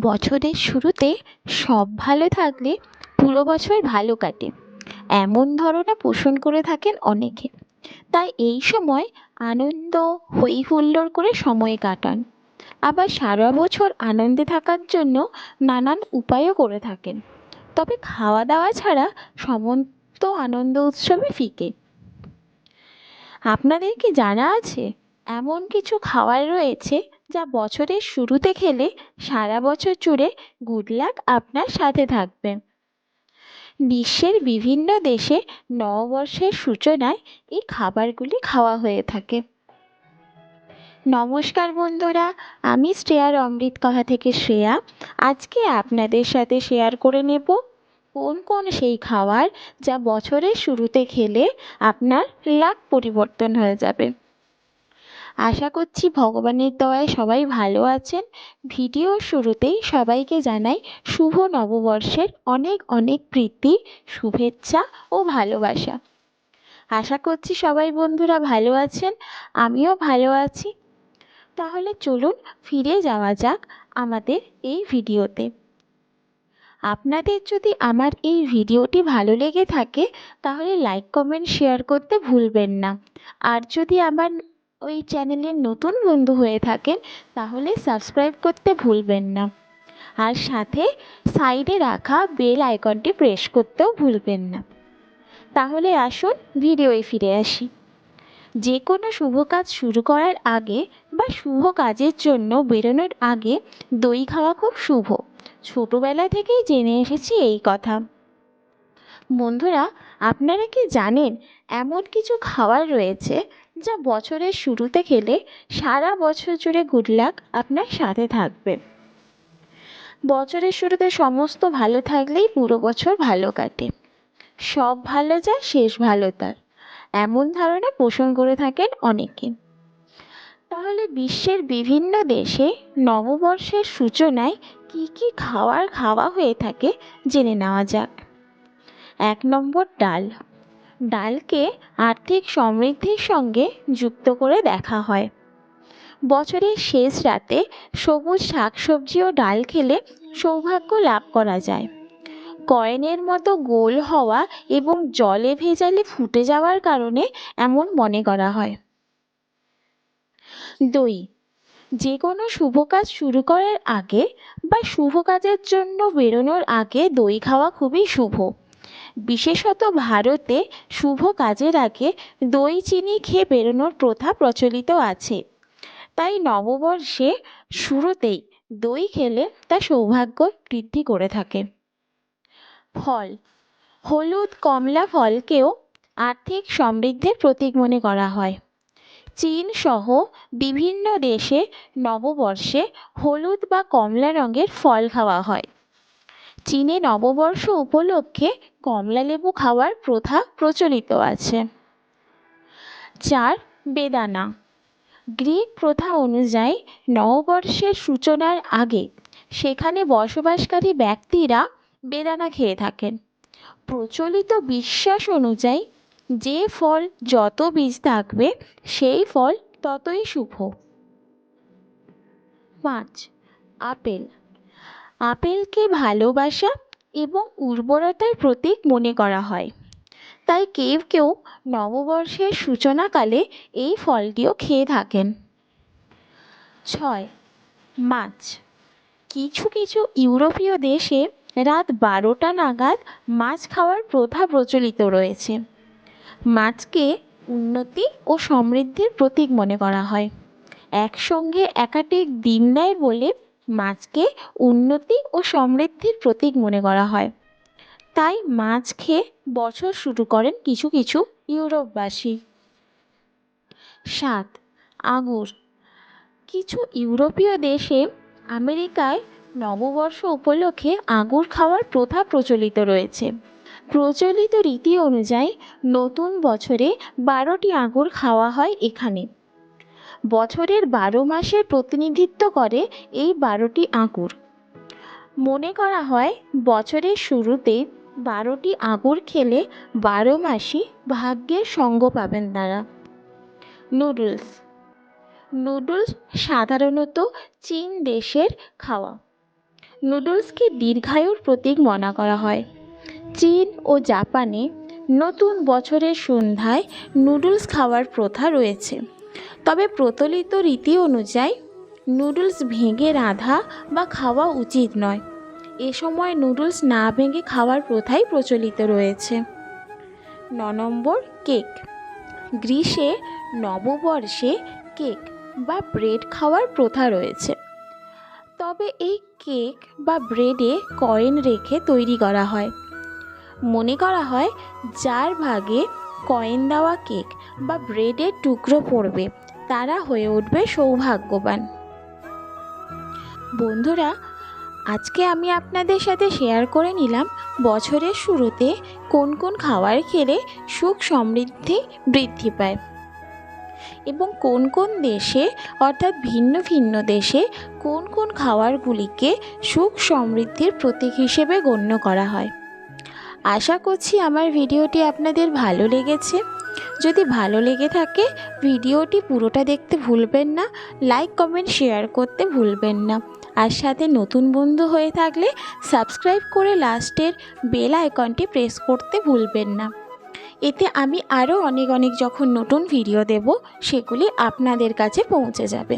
বছরের শুরুতে সব ভালো থাকলে পুরো বছর ভালো কাটে। এমন ধারণা পোষণ করে থাকেন অনেকে। তাই এই সময় আনন্দ হই হুল্লোড় করে সময় কাটান। আবার সারা বছর আনন্দে থাকার জন্য নানান উপায়ও করে থাকেন। তবে খাওয়া দাওয়া ছাড়া সমস্ত আনন্দ উৎসবে ফিকে। আপনাদের কি জানা আছে? এমন কিছু খাবার রয়েছে যা বছরের শুরুতে খেলে সারা বছর জুড়ে গুড লাক আপনার সাথে থাকবে। বিশ্বের বিভিন্ন দেশে নববর্ষের সূচনায় এই খাবারগুলি খাওয়া হয়ে থাকে। নমস্কার বন্ধুরা, আমি শ্রেয়ার অমৃত কথা থেকে শ্রেয়া। আজকে আপনাদের সাথে শেয়ার করে নেব কোন কোন সেই খাবার যা বছরের শুরুতে খেলে আপনার লাক পরিবর্তন হয়ে যাবে। আশা করছি ভগবানের দয়ায় সবাই ভালো আছেন। ভিডিওর শুরুতেই সবাইকে জানাই শুভ নববর্ষের অনেক অনেক প্রীতি, শুভেচ্ছা ও ভালোবাসা। আশা করছি সবাই বন্ধুরা ভালো আছেন, আমিও ভালো আছি। তাহলে চলুন ফিরে যাওয়া যাক আমাদের এই ভিডিওতে। আপনাদের যদি আমার এই ভিডিওটি ভালো লেগে থাকে, তাহলে লাইক, কমেন্ট, শেয়ার করতে ভুলবেন না। আর যদি আমার ওই চ্যানেলের নতুন বন্ধু হয়ে থাকেন, তাহলে সাবস্ক্রাইব করতে ভুলবেন না। আর সাথে সাইডে রাখা বেল আইকনটি প্রেস করতেও ভুলবেন না। তাহলে আসুন ভিডিওয়ে ফিরে আসি। যে কোনো শুভ কাজ শুরু করার আগে বা শুভ কাজের জন্য বেরোনোর আগে দই খাওয়া খুব শুভ। ছোটোবেলা থেকেই জেনে এসেছি এই কথা। বন্ধুরা, আপনারা কি জানেন এমন কিছু খাবার রয়েছে যা বছরের শুরুতে খেলে সারা বছর জুড়ে গুড লাক আপনার সাথে থাকবে? বছরের শুরুতে সমস্ত ভালো থাকলেই পুরো বছর ভালো কাটে। সব ভালো যায়, শেষ ভালো তার। এমন ধারণা পোষণ করে থাকেন অনেকে। তাহলে বিশ্বের বিভিন্ন দেশে নববর্ষের সূচনায় কী কী খাবার খাওয়া হয়ে থাকে, জেনে নেওয়া যাক। এক নম্বর ডাল। ডালকে আর্থিক সমৃদ্ধির সঙ্গে যুক্ত করে দেখা হয়। বছরের শেষ রাতে সবুজ শাকসবজি ও ডাল খেলে সৌভাগ্য লাভ করা যায়। কয়েনের মতো গোল হওয়া এবং জলে ভেজালে ফুটে যাওয়ার কারণে এমন মনে করা হয়। দই যে কোনো শুভ কাজ শুরু করার আগে বা শুভ কাজের জন্য বেরোনোর আগে দই খাওয়া খুবই শুভ। বিশেষত ভারতে শুভ কাজের আগে দই চিনি খেয়ে বেরোনোর প্রথা প্রচলিত আছে। তাই নববর্ষে শুরুতেই দই খেলে তা সৌভাগ্য বৃদ্ধি করে থাকে। ফল, হলুদ কমলা ফলকেও আর্থিক সমৃদ্ধির প্রতীক মনে করা হয়। চীন সহ বিভিন্ন দেশে নববর্ষে হলুদ বা কমলা রঙের ফল খাওয়া হয়। চীনে নববর্ষ উপলক্ষে কমলালেবু খাওয়ার প্রথা প্রচলিত আছে। চার, বেদানা। গ্রিক প্রথা অনুযায়ী নববর্ষের সূচনার আগে সেখানে বসবাসকারী ব্যক্তিরা বেদানা খেয়ে থাকেন। প্রচলিত বিশ্বাস অনুযায়ী যে ফল যত বীজ থাকবে, সেই ফল ততই শুভ। পাঁচ, আপেল। আপেলকে ভালোবাসা এবং উর্বরতার প্রতীক মনে করা হয়। তাই কেউ কেউ নববর্ষের সূচনাকালে এই ফলটিও খেয়ে থাকেন। ছয়, মাছ। কিছু কিছু ইউরোপীয় দেশে রাত বারোটা নাগাদ মাছ খাওয়ার প্রথা প্রচলিত রয়েছে। মাছকে উন্নতি ও সমৃদ্ধির প্রতীক মনে করা হয়। একসঙ্গে একাধিক দিন দেয় বলে মাছকে উন্নতি ও সমৃদ্ধির প্রতীক মনে করা হয়। তাই মাছ খেয়ে বছর শুরু করেন কিছু কিছু ইউরোপবাসী। সাত আঙুর কিছু ইউরোপীয় দেশে আমেরিকায় নববর্ষ উপলক্ষে আঙুর খাওয়ার প্রথা প্রচলিত রয়েছে। প্রচলিত রীতি অনুযায়ী নতুন বছরে বারোটি আঙুর খাওয়া হয় এখানে। বছরের বারো মাসের প্রতিনিধিত্ব করে এই বারোটি আঙুর মনে করা হয়, বছরের শুরুতে বারোটি আঙুর খেলে বারো মাসই ভাগ্যের সঙ্গ পাবেন তারা। নুডলস। নুডলস সাধারণত চীন দেশের খাওয়া। নুডলসকে দীর্ঘায়ুর প্রতীক মনে করা হয়। চীন ও জাপানে নতুন বছরের সন্ধ্যায় নুডলস খাওয়ার প্রথা রয়েছে। তবে প্রচলিত রীতি অনুযায়ী নুডলস ভেঙে রাঁধা বা খাওয়া উচিত নয়। এ সময় নুডলস না ভেঙে খাওয়ার প্রথাই প্রচলিত রয়েছে। ন নম্বর, কেক। গ্রীষ্মে, নববর্ষে কেক বা ব্রেড খাওয়ার প্রথা রয়েছে। তবে এই কেক বা ব্রেডে কয়েন রেখে তৈরি করা হয়। মনে করা হয় যার ভাগে কয়েন দেওয়া কেক বা ব্রেডের টুকরো পড়বে। তারা হয়ে উঠবে সৌভাগ্যবান। বন্ধুরা, আজকে আমি আপনাদের সাথে শেয়ার করে নিলাম বছরের শুরুতে কোন কোন খাবার খেলে সুখ সমৃদ্ধি বৃদ্ধি পায় এবং কোন কোন দেশে, অর্থাৎ ভিন্ন ভিন্ন দেশে, কোন কোন খাবারগুলিকে সুখ সমৃদ্ধির প্রতীক হিসেবে গণ্য করা হয়। আশা করছি আমার ভিডিওটি আপনাদের ভালো লেগেছে। যদি ভালো লেগে থাকে, ভিডিওটি পুরোটা দেখতে ভুলবেন না লাইক কমেন্ট শেয়ার করতে ভুলবেন না। আর সাথে নতুন বন্ধু হয়ে থাকলে সাবস্ক্রাইব করে লাস্টের বেল আইকনটি প্রেস করতে ভুলবেন না। এতে আমি আরও অনেক অনেক যখন নতুন ভিডিও দেব, সেগুলি আপনাদের কাছে পৌঁছে যাবে।